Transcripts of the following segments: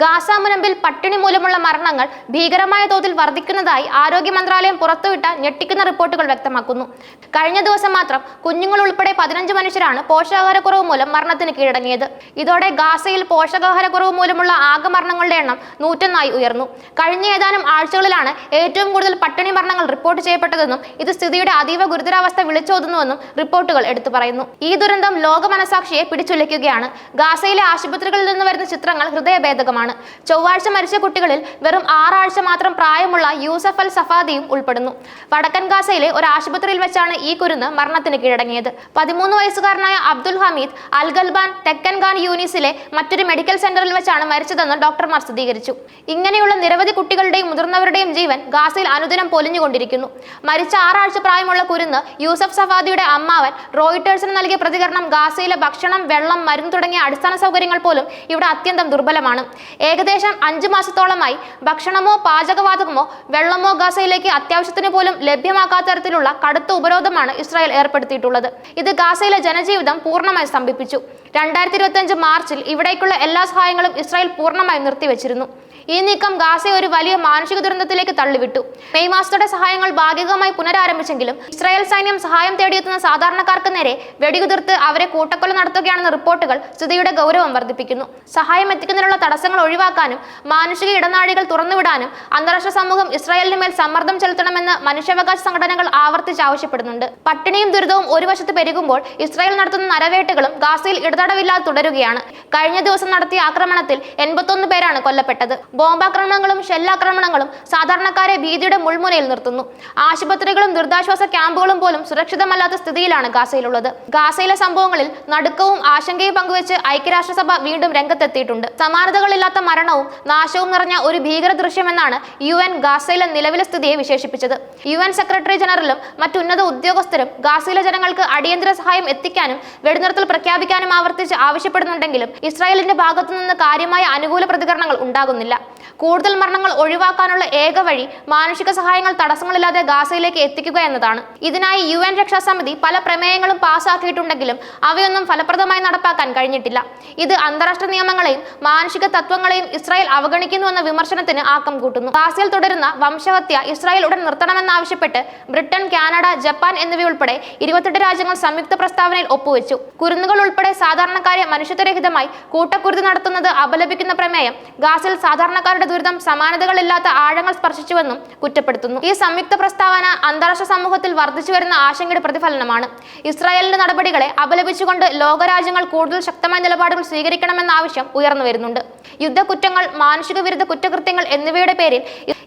Gaza മുനമ്പിൽ പട്ടിണി മൂലമുള്ള മരണങ്ങൾ ഭീകരമായ തോതിൽ വർദ്ധിക്കുന്നതായി ആരോഗ്യ മന്ത്രാലയം പുറത്തുവിട്ട ഞെട്ടിക്കുന്ന റിപ്പോർട്ടുകൾ വ്യക്തമാക്കുന്നു. കഴിഞ്ഞ ദിവസം മാത്രം കുഞ്ഞുങ്ങൾ ഉൾപ്പെടെ പതിനഞ്ച് മനുഷ്യരാണ് പോഷകാഹാരക്കുറവ് മൂലം മരണത്തിന് കീഴടങ്ങിയത്. ഇതോടെ ഗാസയിൽ പോഷകാഹാരക്കുറവ് മൂലമുള്ള ആകെ മരണങ്ങളുടെ എണ്ണം നൂറ്റൊന്നായി ഉയർന്നു. കഴിഞ്ഞ ഏതാനും ആഴ്ചകളിലാണ് ഏറ്റവും കൂടുതൽ പട്ടിണി മരണങ്ങൾ റിപ്പോർട്ട് ചെയ്യപ്പെട്ടതെന്നും ഇത് സ്ഥിതിയുടെ അതീവ ഗുരുതരാവസ്ഥ വിളിച്ചോതുന്നുവെന്നും റിപ്പോർട്ടുകൾ എടുത്തു പറയുന്നു. ഈ ദുരന്തം ലോക മനസാക്ഷിയെ പിടിച്ചുലയ്ക്കുകയാണ്. ഗാസയിലെ ആശുപത്രികളിൽ നിന്ന് വരുന്ന ചിത്രങ്ങൾ ഹൃദയഭേദകമാണ് ചൊവ്വാഴ്ച മരിച്ച കുട്ടികളിൽ വെറും ആറാഴ്ച മാത്രം പ്രായമുള്ള യൂസഫ് അൽ സഫാദിയും ഉൾപ്പെടുന്നു. വടക്കൻ ഗാസയിലെ ഒരു ആശുപത്രിയിൽ വെച്ചാണ് ഈ കുരുന്ന് മരണത്തിന് കീഴടങ്ങിയത്. പതിമൂന്ന് വയസ്സുകാരനായ അബ്ദുൽ ഹമീദ് അൽഗൽബാൻ തെക്കൻ ഖാൻ യൂണിസിലെ മറ്റൊരു മെഡിക്കൽ സെന്ററിൽ വെച്ചാണ് മരിച്ചതെന്ന് ഡോക്ടർമാർ സ്ഥിരീകരിച്ചു. ഇങ്ങനെയുള്ള നിരവധി കുട്ടികളുടെയും മുതിർന്നവരുടെയും ജീവൻ ഗാസയിൽ അനുദിനം പൊലിഞ്ഞുകൊണ്ടിരിക്കുന്നു. മരിച്ച ആറാഴ്ച പ്രായമുള്ള കുരുന്ന് യൂസഫ് സഫാദിയുടെ അമ്മാവൻ റോയിട്ടേഴ്സിന് നൽകിയ പ്രതികരണം ഗാസയിലെ ഭക്ഷണം വെള്ളം മരുന്ന് തുടങ്ങിയ അടിസ്ഥാന സൗകര്യങ്ങൾ പോലും ഇവിടെ അത്യന്തം ദുർബലമാണ്. ഏകദേശം അഞ്ചു മാസത്തോളമായി ഭക്ഷണമോ പാചകവാതകമോ വെള്ളമോ ഗാസയിലേക്ക് അത്യാവശ്യത്തിന് പോലും ലഭ്യമാക്കാത്ത തരത്തിലുള്ള കടുത്ത ഉപരോധമാണ് ഇസ്രായേൽ ഏർപ്പെടുത്തിയിട്ടുള്ളത്. ഇത് ഗാസയിലെ ജനജീവിതം പൂർണമായി സ്തംഭിപ്പിച്ചു. രണ്ടായിരത്തി മാർച്ചിൽ ഇവിടേക്കുള്ള എല്ലാ സഹായങ്ങളും ഇസ്രായേൽ പൂർണമായും നിർത്തിവെച്ചിരുന്നു. ഈ നീക്കം ഗാസയെ ഒരു വലിയ മാനുഷിക ദുരന്തത്തിലേക്ക് തള്ളിവിട്ടു. മെയ് മാസത്തോടെ സഹായങ്ങൾ ഭാഗികമായി പുനരാരംഭിച്ചെങ്കിലും ഇസ്രായേൽ സൈന്യം സഹായം തേടിയെത്തുന്ന സാധാരണക്കാർക്ക് നേരെ വെടികുതിർത്ത് അവരെ കൂട്ടക്കൊല നടത്തുകയാണെന്ന റിപ്പോർട്ടുകൾ സ്ഥിതിയുടെ ഗൗരവം വർദ്ധിപ്പിക്കുന്നു. സഹായം എത്തിക്കുന്നതിനുള്ള തടസ്സങ്ങൾ ഒഴിവാക്കാനും മാനുഷിക ഇടനാഴികൾ തുറന്നുവിടാനും അന്താരാഷ്ട്ര സമൂഹം ഇസ്രായേലിന് മേൽ സമ്മർദ്ദം ചെലുത്തണമെന്ന് മനുഷ്യാവകാശ സംഘടനകൾ ആവർത്തിച്ച് ആവശ്യപ്പെടുന്നുണ്ട്. പട്ടിണിയും ദുരിതവും ഒരു വശത്ത് പെരുകുമ്പോൾ ഇസ്രായേൽ നടത്തുന്ന നരവേട്ടകളും ഗാസയിൽ ഇടതടവില്ലാതെ തുടരുകയാണ്. കഴിഞ്ഞ ദിവസം നടത്തിയ ആക്രമണത്തിൽ എൺപത്തൊന്ന് പേരാണ് കൊല്ലപ്പെട്ടത്. ബോംബാക്രമണങ്ങളും ഷെല്ലാക്രമണങ്ങളും സാധാരണക്കാരെ ഭീതിയുടെ മുൾമുനയിൽ നിർത്തുന്നു. ആശുപത്രികളും ദുരിതാശ്വാസ ക്യാമ്പുകളും പോലും സുരക്ഷിതമല്ലാത്ത സ്ഥിതിയിലാണ് ഗാസയിലുള്ളത്. ഗാസയിലെ സംഭവങ്ങളിൽ നടുക്കവും ആശങ്കയും പങ്കുവെച്ച് ഐക്യരാഷ്ട്രസഭ വീണ്ടും രംഗത്തെത്തിയിട്ടുണ്ട്. സമാനതകളില്ലാത്ത മരണവും നാശവും നിറഞ്ഞ ഒരു ഭീകര ദൃശ്യമെന്നാണ് യു എൻ ഗാസയിലെ നിലവിലെ സ്ഥിതിയെ വിശേഷിപ്പിച്ചത്. യു എൻ സെക്രട്ടറി ജനറലും മറ്റുന്നത ഉദ്യോഗസ്ഥരും ഗാസയിലെ ജനങ്ങൾക്ക് അടിയന്തര സഹായം എത്തിക്കാനും വെടിനിർത്തൽ പ്രഖ്യാപിക്കാനും ആവർത്തിച്ച് ആവശ്യപ്പെടുന്നുണ്ടെങ്കിലും ഇസ്രായേലിന്റെ ഭാഗത്തുനിന്ന് കാര്യമായ അനുകൂല പ്രതികരണങ്ങൾ ഉണ്ടാകുന്നില്ല. കൂടുതൽ മരണങ്ങൾ ഒഴിവാക്കാനുള്ള ഏക വഴി മാനുഷിക സഹായങ്ങൾ തടസ്സങ്ങളില്ലാതെ ഗാസയിലേക്ക് എത്തിക്കുക എന്നതാണ്. ഇതിനായി യു എൻ രക്ഷാസമിതി പല പ്രമേയങ്ങളും പാസ്സാക്കിയിട്ടുണ്ടെങ്കിലും അവയൊന്നും ഫലപ്രദമായി നടപ്പാക്കാൻ കഴിഞ്ഞിട്ടില്ല. ഇത് അന്താരാഷ്ട്ര നിയമങ്ങളെയും മാനുഷിക തത്വങ്ങളെയും ഇസ്രായേൽ അവഗണിക്കുന്നുവെന്ന വിമർശനത്തിന് ആക്കം കൂട്ടുന്നു. ഗാസയിൽ തുടരുന്ന വംശഹത്യ ഇസ്രായേൽ ഉടൻ നിർത്തണമെന്നാവശ്യപ്പെട്ട് ബ്രിട്ടൻ കാനഡ ജപ്പാൻ എന്നിവയുൾപ്പെടെ ഇരുപത്തെട്ട് രാജ്യങ്ങൾ സംയുക്ത പ്രസ്താവനയിൽ ഒപ്പുവെച്ചു. കുരുന്നുകൾ ഉൾപ്പെടെ സാധാരണക്കാരെ മനുഷ്യത്വരഹിതമായി കൂട്ടക്കുരുതി നടത്തുന്നത് അപലപിക്കുന്ന പ്രമേയം ഗാസയിൽ സാധാരണക്കാരുടെ ദുരിതം സമാനതകളില്ലാത്ത ആഴങ്ങൾ സ്പർശിച്ചുവെന്നും കുറ്റപ്പെടുത്തുന്നു. ഈ സംയുക്ത പ്രസ്താവന അന്താരാഷ്ട്ര സമൂഹത്തിൽ വർദ്ധിച്ചു വരുന്ന ആശങ്കയുടെ പ്രതിഫലനമാണ്. ഇസ്രായേലിന്റെ നടപടികളെ അപലപിച്ചുകൊണ്ട് ലോകരാജ്യങ്ങൾ കൂടുതൽ ശക്തമായ നിലപാടുകൾ സ്വീകരിക്കണമെന്ന ആവശ്യം ഉയർന്നു വരുന്നുണ്ട്. യുദ്ധക്കുറ്റങ്ങൾ മാനുഷിക വിരുദ്ധ കുറ്റകൃത്യങ്ങൾ എന്നിവയുടെ പേരിൽ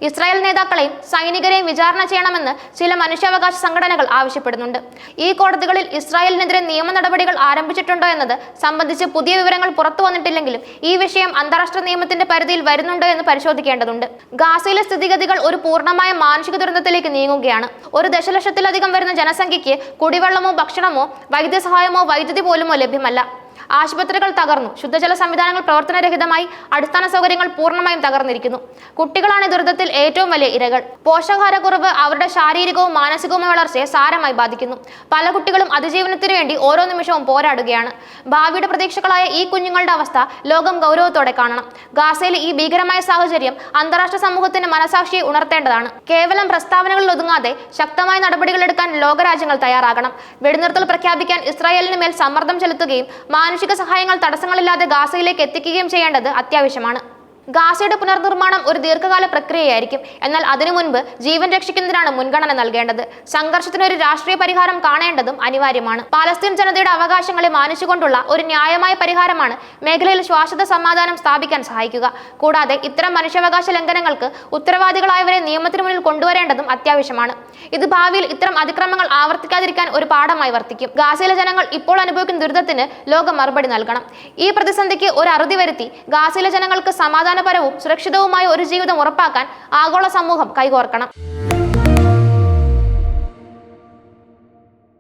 ഇസ്രായേൽ നേതാക്കളെയും സൈനികരെയും വിചാരണ ചെയ്യണമെന്ന് ചില മനുഷ്യാവകാശ സംഘടനകൾ ആവശ്യപ്പെടുന്നുണ്ട്. ഈ കോടതികളിൽ ഇസ്രായേലിനെതിരെ നിയമ നടപടികൾ ആരംഭിച്ചിട്ടുണ്ടോ എന്നത് സംബന്ധിച്ച് പുതിയ വിവരങ്ങൾ പുറത്തു വന്നിട്ടില്ലെങ്കിലും ഈ വിഷയം അന്താരാഷ്ട്ര നിയമത്തിന്റെ പരിധിയിൽ വരുന്നുണ്ടോ എന്ന് പരിശോധിക്കേണ്ടതുണ്ട്. ഗാസയിലെ സ്ഥിതിഗതികൾ ഒരു പൂർണമായ മാനുഷിക ദുരന്തത്തിലേക്ക് നീങ്ങുകയാണ്. ഒരു ദശലക്ഷത്തിലധികം വരുന്ന ജനസംഖ്യയ്ക്ക് കുടിവെള്ളമോ ഭക്ഷണമോ വൈദ്യസഹായമോ വൈദ്യുതി പോലുമോ ലഭ്യമല്ല. ആശുപത്രികൾ തകർന്നു. ശുദ്ധജല സംവിധാനങ്ങൾ പ്രവർത്തനരഹിതമായി അടിസ്ഥാന സൗകര്യങ്ങൾ പൂർണമായും തകർന്നിരിക്കുന്നു. കുട്ടികളാണ് ദുരിതത്തിൽ ഏറ്റവും വലിയ ഇരകൾ. പോഷകാഹാരക്കുറവ് അവരുടെ ശാരീരികവും മാനസികവുമായ വളർച്ചയെ സാരമായി ബാധിക്കുന്നു. പല കുട്ടികളും അതിജീവനത്തിനു വേണ്ടി ഓരോ നിമിഷവും പോരാടുകയാണ്. ഭാവിയുടെ പ്രതീക്ഷകളായ ഈ കുഞ്ഞുങ്ങളുടെ അവസ്ഥ ലോകം ഗൗരവത്തോടെ കാണണം. ഗാസയിലെ ഈ ഭീകരമായ സാഹചര്യം അന്താരാഷ്ട്ര സമൂഹത്തിന്റെ മനസാക്ഷിയെ ഉണർത്തേണ്ടതാണ്. കേവലം പ്രസ്താവനകളിൽ ഒതുങ്ങാതെ ശക്തമായ നടപടികളെടുക്കാൻ ലോകരാജ്യങ്ങൾ തയ്യാറാകണം. വെടിനിർത്തൽ പ്രഖ്യാപിക്കാൻ ഇസ്രായേലിന് മേൽ സമ്മർദ്ദം ചെലുത്തുകയും മാനുഷിക സഹായങ്ങൾ തടസ്സങ്ങളില്ലാതെ ഗാസയിലേക്ക് എത്തിക്കുകയും ചെയ്യേണ്ടത് അത്യാവശ്യമാണ്. ഗാസയുടെ പുനർനിർമ്മാണം ഒരു ദീർഘകാല പ്രക്രിയയായിരിക്കും. എന്നാൽ അതിനു മുൻപ് ജീവൻ രക്ഷിക്കുന്നതിനാണ് മുൻഗണന നൽകേണ്ടത്. സംഘർഷത്തിന് ഒരു രാഷ്ട്രീയ പരിഹാരം കാണേണ്ടതും അനിവാര്യമാണ്. പാലസ്തീൻ ജനതയുടെ അവകാശങ്ങളെ മാനിച്ചുകൊണ്ടുള്ള ഒരു ന്യായമായ പരിഹാരമാണ് മേഖലയിൽ ശാശ്വത സമാധാനം സ്ഥാപിക്കാൻ സഹായിക്കുക. കൂടാതെ ഇത്തരം മനുഷ്യാവകാശ ലംഘനങ്ങൾക്ക് ഉത്തരവാദികളായവരെ നിയമത്തിനു മുന്നിൽ കൊണ്ടുവരേണ്ടതും അത്യാവശ്യമാണ്. ഇത് ഭാവിയിൽ ഇത്തരം അതിക്രമങ്ങൾ ആവർത്തിക്കാതിരിക്കാൻ ഒരു പാഠമായി വർത്തിക്കും. ഗാസയിലെ ജനങ്ങൾ ഇപ്പോൾ അനുഭവിക്കുന്ന ദുരിതത്തിന് ലോകം മറുപടി നൽകണം. ഈ പ്രതിസന്ധിക്ക് ഒരു അറുതി വരുത്തി ഗാസയിലെ ജനങ്ങൾക്ക് സമാധാനപരവും സുരക്ഷിതവുമായ ഒരു ജീവിതം ഉറപ്പാക്കാൻ ആഗോള സമൂഹം കൈകോർക്കണം.